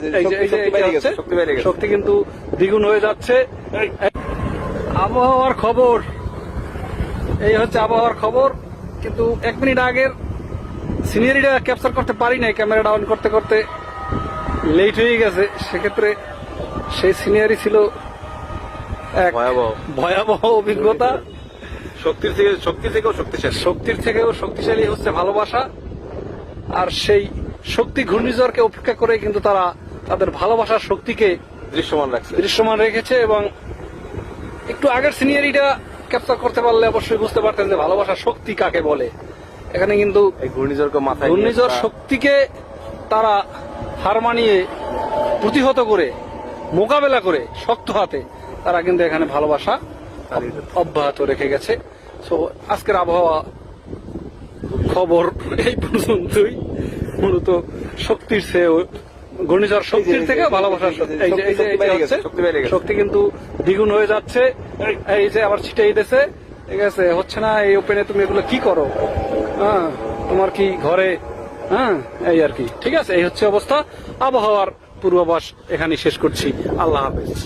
শক্তি বেড়ে এই যে গেছে, হচ্ছে, শক্তি বেড়ে গেছে। শক্তি কিন্তু দ্বিগুণ হয়ে যাচ্ছে। আবহাওয়ার খবর। এই হচ্ছে আবহাওয়ার খবর। কিন্তু এক মিনিট আগের সিনিয়রিটা ক্যাপচার করতে পারি নাই ক্যামেরাটা অন করতে করতে। লেট হয়ে গেছে। সেক্ষেত্রে সেই সিনিয়রি ছিল এক ভয়াবহ। ভয়াবহ অভিজ্ঞতা। শক্তির থেকে শক্তি থেকেও শক্তিশালী। শক্তির থেকেও শক্তিশালী হচ্ছে ভালোবাসা। আর সেই শক্তি ঘূর্ণিঝড়কে উপেক্ষা করে কিন্তু তারা তাদের ভালোবাসার শক্তিকে দৃশ্যমান রাখছে। দৃশ্যমান রেখেছে এবং একটু আগের সিনিয়রিটা ক্যাপচার করতে পারলে অবশ্যই বুঝতে পারতেন যে ভালোবাসার শক্তি কাকে বলে। এখানে কিন্তু এই ঘূর্ণিঝড়কে মাথায় ঘূর্ণিঝড় শক্তিকে তারা হার মানিয়ে প্রতিহত করে মোকাবেলা করে শক্ত হাতে তারা কিন্তু এখানে ভালোবাসা অব্যাহত রেখে গেছে। তো আজকের আবহাওয়া খবর এই পর্যন্তই। মূলত শক্তির চেয়েও ঘূর্ণিঝড় শক্তির থেকে ভালোবাসার শক্তি। শক্তি কিন্তু দ্বিগুণ হয়ে যাচ্ছে। এই যে আবার ছিটাই দিতেছে ঠিক আছে হচ্ছে না এই ওপেনে তুমি এগুলো কি করো? হ্যাঁ তোমার কি ঘরে? হ্যাঁ এই আর কি। ঠিক আছে এই হচ্ছে অবস্থা। আবহাওয়ার পূর্বাভাস এখানে শেষ করছি। আল্লাহ হাফেজ।